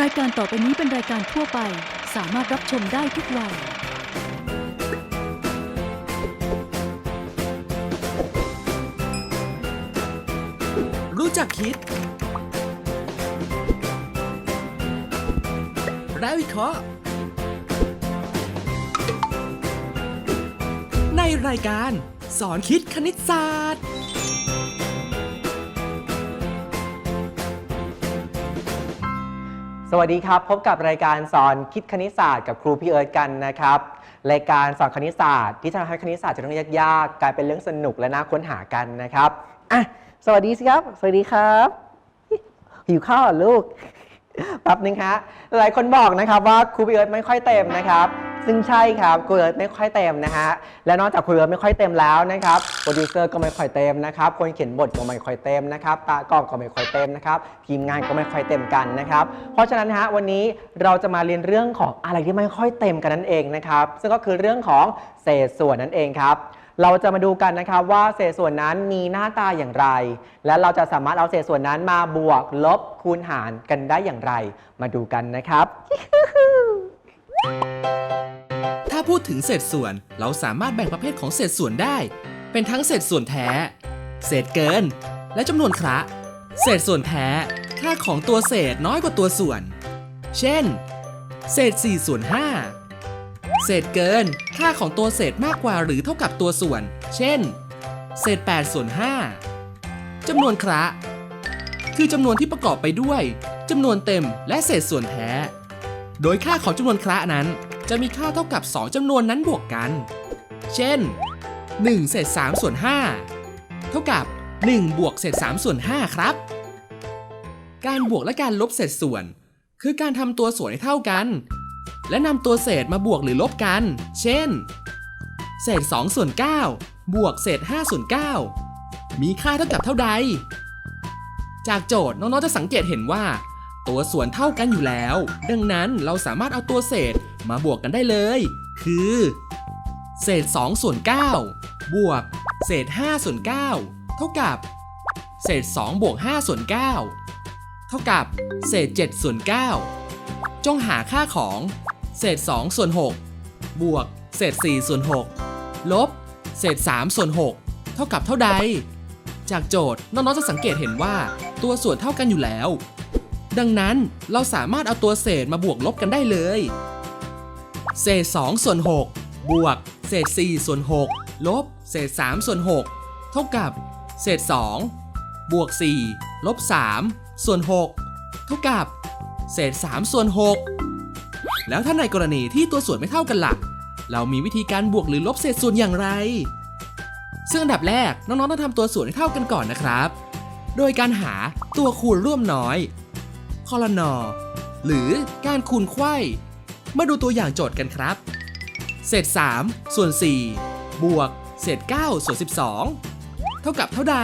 รายการต่อไปนี้เป็นรายการทั่วไป สามารถรับชมได้ทุกวัย รู้จักคิด และวิเคราะห์ในรายการสอนคิดคณิตศาสตร์ สวัสดีครับ พบกับรายการสอนคิดคณิตศาสตร์กับครูพี่เอิร์ธกันนะครับ รายการสอนคณิตศาสตร์ที่ทำให้คณิตศาสตร์จากเรื่องยากๆกลายเป็นเรื่องสนุกและน่าค้นหากันนะครับอะสวัสดีสิครับ สวัสดีครับหิวข้าวเหรอลูก แป๊บนึงฮะหลายคนบอกนะครับว่าครูเอิร์ธไม่ค่อยเต็มนะครับ ซึ่งใช่ครับครูเอิร์ธไม่ค่อยเต็มนะฮะและนอกจากครูเอิร์ธไม่ค่อยเต็มแล้วนะครับโปรดิวเซอร์ก็ไม่ค่อยเต็มนะครับคนเขียนบทก็ไม่ค่อยเต็มนะครับตากล้องก็ไม่ค่อยเต็มนะครับทีมงานก็ไม่ค่อยเต็มกันนะครับเพราะฉะนั้นฮะวันนี้เราจะมาเรียนเรื่องของอะไรที่ไม่ค่อยเต็มกันนั่นเองนะครับซึ่งก็คือเรื่องของเศษส่วนนั่นเองครับ เราจะมาดูกันนะครับว่าเศษส่วนนั้นมีหน้าตาอย่างไร และเราจะสามารถเอาเศษส่วนนั้นมาบวกลบคูณหารกันได้อย่างไร มาดูกันนะครับ ถ้าพูดถึงเศษส่วนเราสามารถแบ่งประเภทของเศษส่วนได้ เป็นทั้งเศษส่วนแท้ เศษเกิน และจำนวนคระเศษส่วนแท้ ค่าของตัวเศษน้อยกว่าตัวส่วน เช่น เศษ4ส่วน5 เศษเกิน ค่าของตัวเศษมากกว่าหรือเท่ากับตัวส่วน เช่น เศษ8ส่วน5จำนวนคระ คือจำนวนที่ประกอบไปด้วยจำนวนเต็มและเศษส่วนแท้ โดยค่าของจำนวนคระนั้น จะมีค่าเท่ากับ 2จำนวนนั้นบวกกัน เช่น 1 เศษ3ส่วน5เท่ากับ 1 บวกเศษ3ส่วน5ครับ การบวกและการลบเศษส่วน คือการทำตัวส่วนให้เท่ากัน และนำตัวเศษมาบวกหรือลบกัน เช่น เศษ2ส่วน9บวกเศษ5ส่วน9มีค่าเท่ากับเท่าใด จากโจทย์น้องๆจะสังเกตเห็นว่า ตัวส่วนเท่ากันอยู่แล้ว ดังนั้นเราสามารถเอาตัวเศษมาบวกกันได้เลย คือ เศษ2ส่วน9บวก เศษ5ส่วน9เท่ากับ เศษ2บวก5ส่วน9เท่ากับ เศษ7ส่วน9จงหาค่าของ เศษ2ส่วน6บวกเศษ4ส่วน6ลบ เศษ3ส่วน6เท่ากับเท่าใด จากโจทย์น้องๆจะสังเกตเห็นว่าตัวส่วนเท่ากันอยู่แล้ว ดังนั้นเราสามารถเอาตัวเศษมาบวกลบกันได้เลย เศษ2ส่วน6บวก เศษ4ส่วน6ลบ เศษ3ส่วน6เท่ากับ เศษ 2 บวก 4 ลบ 3 ส่วน 6 เท่ากับ เศษ 3 ส่วน 6 แล้วถ้าในกรณีที่ตัวส่วนไม่เท่ากันล่ะ เรามีวิธีการบวกหรือลบเศษส่วนอย่างไร ซึ่งอันดับแรกน้องๆต้องทำตัวส่วนให้เท่ากันก่อนนะครับ โดยการหาตัวคูณร่วมน้อยคอลนอหรือการคูณไขว้มาดูตัวอย่างโจทย์กันครับ เศษ 3 ส่วน 4 บวก เศษ 9 ส่วน 12 เท่ากับเท่าใด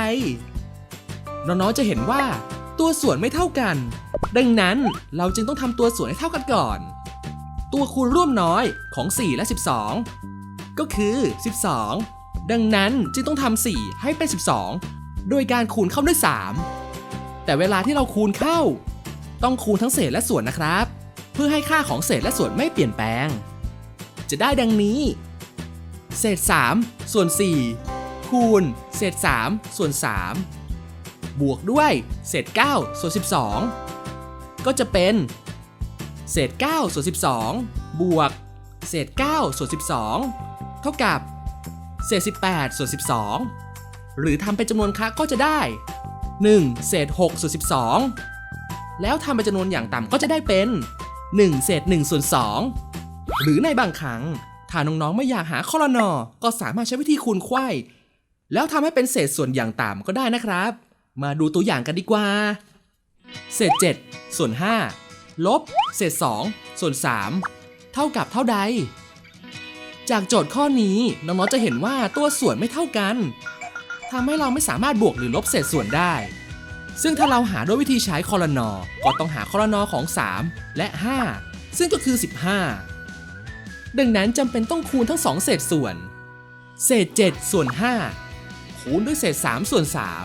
น้องๆจะเห็นว่าตัวส่วนไม่เท่ากัน ดังนั้นเราจึงต้องทำตัวส่วนให้เท่ากันก่อน ตัวคูณร่วมน้อยของ 4 และ 12 ก็คือ 12 ดังนั้นจึงต้องทำ4ให้เป็น 12 โดยการคูณเข้าด้วย 3 แต่เวลาที่เราคูณเข้า ต้องคูณทั้งเศษและส่วนนะครับ เพื่อให้ค่าของเศษและส่วนไม่เปลี่ยนแปลง จะได้ดังนี้ เศษ 3 ส่วน 4 คูณ เศษ 3 ส่วน 3 บวกด้วย เศษ 9 ส่วน 12 ก็จะเป็น เศษ9ส่วน12 บวก เศษ9ส่วน12 เท่ากับ เศษ 18ส่วน12 หรือทำเป็นจำนวนคระก็จะได้ 1 เศษ6ส่วน12 แล้วทำเป็นจำนวนอย่างต่ำก็จะได้เป็น 1 เศษ1ส่วน2 หรือในบางครั้ง ถ้าน้องๆไม่อยากหาคอลนอก็สามารถใช้วิธีคูณไขว้ แล้วทำให้เป็นเศษส่วนอย่างต่ำก็ได้นะครับ มาดูตัวอย่างกันดีกว่า เศษ 7 ส่วน 5 ลบ เศษ 2 ส่วน 3 เท่ากับเท่าใด จากโจทย์ข้อนี้น้องๆจะเห็นว่าตัวส่วนไม่เท่ากันทำให้เราไม่สามารถบวกหรือลบเศษส่วนได้ ซึ่งถ้าเราหาด้วยวิธีใช้คอลนอก็ต้องหาคอลนอของ 3 และ 5 ซึ่งก็คือ 15 ดังนั้นจำเป็นต้องคูณทั้ง 2 เศษส่วน เศษ 7 ส่วน 5 คูณด้วยเศษ 3 ส่วน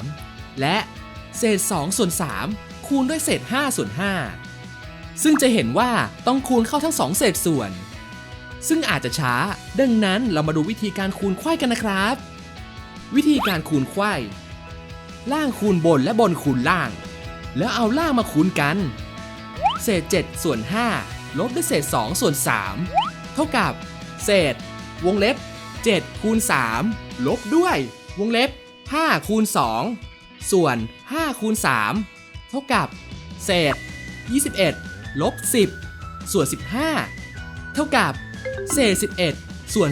3 และเศษ 2 ส่วน 3 คูณด้วยเศษ 5 ส่วน 5 ซึ่งจะเห็นว่าต้องคูณเข้าทั้งสองเศษส่วน ซึ่งอาจจะช้า ดังนั้นเรามาดูวิธีการคูณไขว้กันนะครับ วิธีการคูณไขว้ล่างคูณบนและบนคูณล่าง แล้วเอาล่างมาคูณกัน เศษ 7 ส่วน 5 ลบด้วยเศษ 2 ส่วน 3 เท่ากับ เศษ วงเล็บ 7 คูณ 3 ลบด้วย วงเล็บ 5 คูณ 2 ส่วน 5 คูณ 3 เท่ากับ เศษ 21 ลบ 10 ส่วน 15 เท่ากับเศษ 11 ส่วน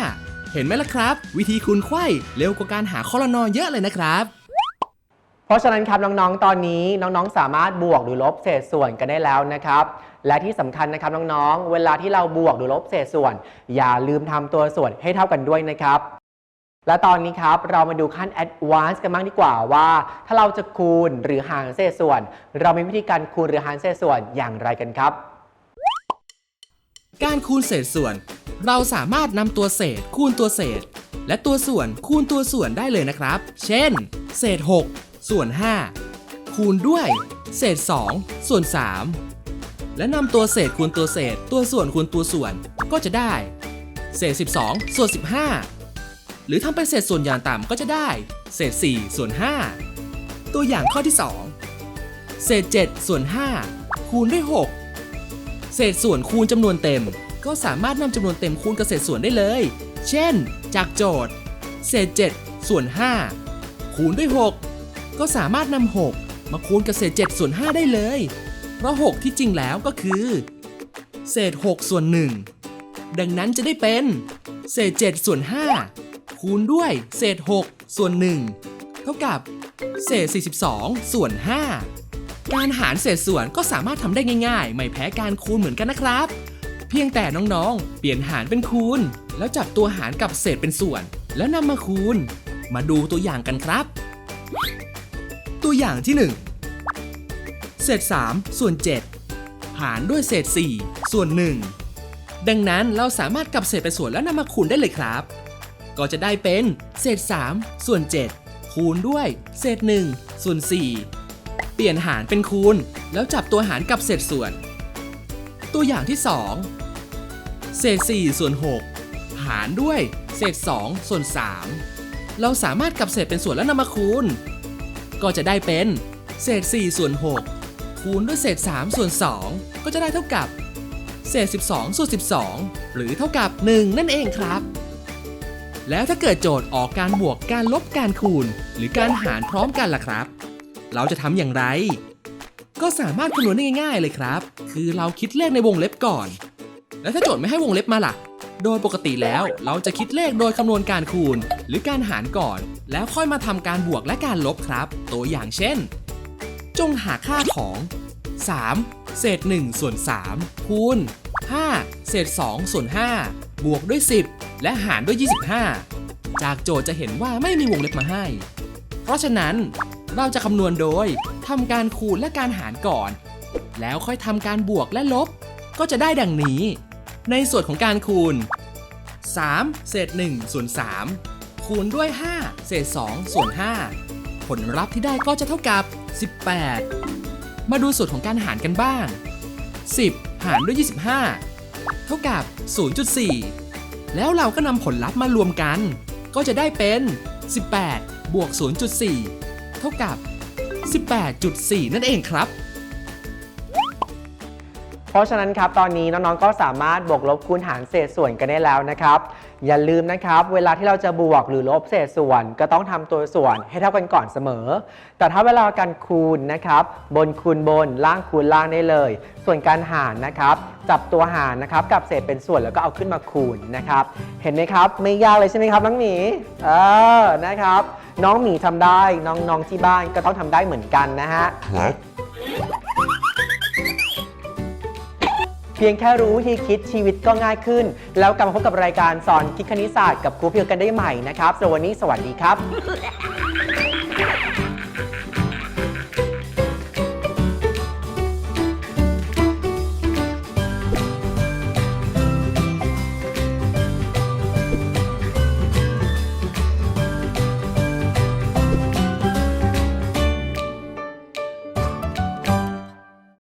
15 เห็นไหมล่ะครับ วิธีคูณไขว้เร็วกว่าการหาคอลนอเยอะเลยนะครับ เพราะฉะนั้นครับน้องๆ ตอนนี้น้องๆ สามารถบวกหรือลบเศษส่วนกันได้แล้วนะครับ และที่สำคัญนะครับน้องๆ เวลาที่เราบวกหรือลบเศษส่วน อย่าลืมทำตัวส่วนให้เท่ากันด้วยนะครับ และตอนนี้ครับ เรามาดูขั้น advanced กันบ้างดีกว่าว่า ถ้าเราจะคูณหรือหารเศษส่วน เรามีวิธีการคูณหรือหารเศษส่วนอย่างไรกันครับ การคูณเศษส่วน เราสามารถนำตัวเศษคูณตัวเศษ และตัวส่วนคูณตัวส่วนได้เลยนะครับ เช่น เศษ 6 ส่วน 5 คูณด้วย เศษ 2 ส่วน 3 และนำตัวเศษคูณตัวเศษ ตัวส่วนคูณตัวส่วนก็จะได้ เศษ 12 ส่วน 15 หรือทำเป็นเศษส่วนอย่างต่ำก็จะได้ เศษ 4 ส่วน 5 ตัวอย่างข้อที่ 2 เศษ 7 ส่วน 5 คูณด้วย 6 เศษส่วนคูณจำนวนเต็ม ก็สามารถนำจำนวนเต็มคูณกับเศษส่วนได้เลย เช่น จากโจทย์ เศษ 7 ส่วน 5 คูณด้วย 6 ก็สามารถนำ6 มาคูณกับเศษ 7 ส่วน 5 ได้เลย เพราะ 6 ที่จริงแล้วก็คือ เศษ 6 ส่วน 1 ดังนั้นจะได้เป็น เศษ 7 ส่วน 5 คูณด้วยเศษ 6 ส่วน 1 เท่ากับ เศษ 42 ส่วน 5 การหารเศษส่วนก็สามารถทำได้ง่ายๆ ไม่แพ้การคูณเหมือนกันนะครับ เพียงแต่น้องๆ เปลี่ยนหารเป็นคูณ แล้วจับตัวหารกับเศษเป็นส่วน แล้วนำมาคูณ มาดูตัวอย่างกันครับ ตัวอย่างที่ 1 เศษ 3 ส่วน 7 หารด้วยเศษ 4 ส่วน 1 ดังนั้นเราสามารถกลับเศษเป็นส่วนแล้วนำมาคูณได้เลยครับ ก็จะได้เป็นเศษ 3 ส่วน 7 คูณด้วย เศษ 1 ส่วน 4 เปลี่ยนหารเป็นคูณ แล้วจับตัวหารกับเศษส่วน ตัวอย่างที่ 2 เศษ 4 ส่วน 6 หารด้วย เศษ 2 ส่วน 3 เราสามารถกลับเศษเป็นส่วนแล้วนำมาคูณ ก็จะได้เป็น เศษ 4 ส่วน 6 คูณด้วยเศษ 3 ส่วน 2 ก็จะได้เท่ากับเศษ 12 ส่วน 12 หรือเท่ากับ 1 นั่นเองครับ แล้วถ้าเกิดโจทย์ออกการบวกการลบการคูณ หรือการหารพร้อมกันล่ะครับ เราจะทำอย่างไร ก็สามารถคำนวณได้ง่ายๆเลยครับ คือเราคิดเลขในวงเล็บก่อน แล้วถ้าโจทย์ไม่ให้วงเล็บมาล่ะ โดยปกติแล้วเราจะคิดเลขโดยคำนวณการคูณ หรือการหารก่อน แล้วค่อยมาทำการบวกและการลบครับ ตัวอย่างเช่น จงหาค่าของ 3 เศษ1ส่วน3คูณ5เศษ2ส่วน5บวกด้วย 10 และหารด้วย 25 จากโจทย์จะเห็นว่าไม่มีวงเล็บมาให้ เพราะฉะนั้นเราจะคำนวณโดยทำการคูณและการหารก่อน แล้วค่อยทำการบวกและลบ ก็จะได้ดังนี้ ในส่วนของการคูณ 3 เศษ1ส่วน3คูณด้วย 5 เศษ2ส่วน5ผลลัพธ์ที่ได้ก็จะเท่ากับ 18 มาดูส่วนของการหารกันบ้าง 10 หารด้วย 25 เท่ากับ 0.4 แล้วเราก็นำผลลัพธ์มารวมกัน ก็จะได้เป็น 18 บวก 0.4 เท่ากับ 18.4 นั่นเองครับ เพราะฉะนั้นครับตอนนี้น้องๆก็สามารถบวกลบคูณหารเศษส่วนกันได้แล้วนะครับ อย่าลืมนะครับ เวลาที่เราจะบวกหรือลบเศษส่วน ก็ต้องทำตัวส่วนให้เท่ากันก่อนเสมอ แต่ถ้าเวลาการคูณนะครับ บนคูณบนล่างคูณล่างได้เลย ส่วนการหารนะครับจับตัวหารนะครับกับเศษเป็นส่วนแล้วก็เอาขึ้นมาคูณนะครับ เห็นไหมครับ ไม่ยากเลยใช่ไหมครับน้องหมีเออนะครับ น้องหมีทำได้น้องๆที่บ้านก็ต้องทำได้เหมือนกันนะฮะ เพียงแค่รู้วิธีคิดชีวิตก็ง่ายขึ้น แล้วกลับมาพบกับรายการสอนคิดคณิตศาสตร์กับครูเพียวกันได้ใหม่นะครับสำหรับวันนี้สวัสดีครับ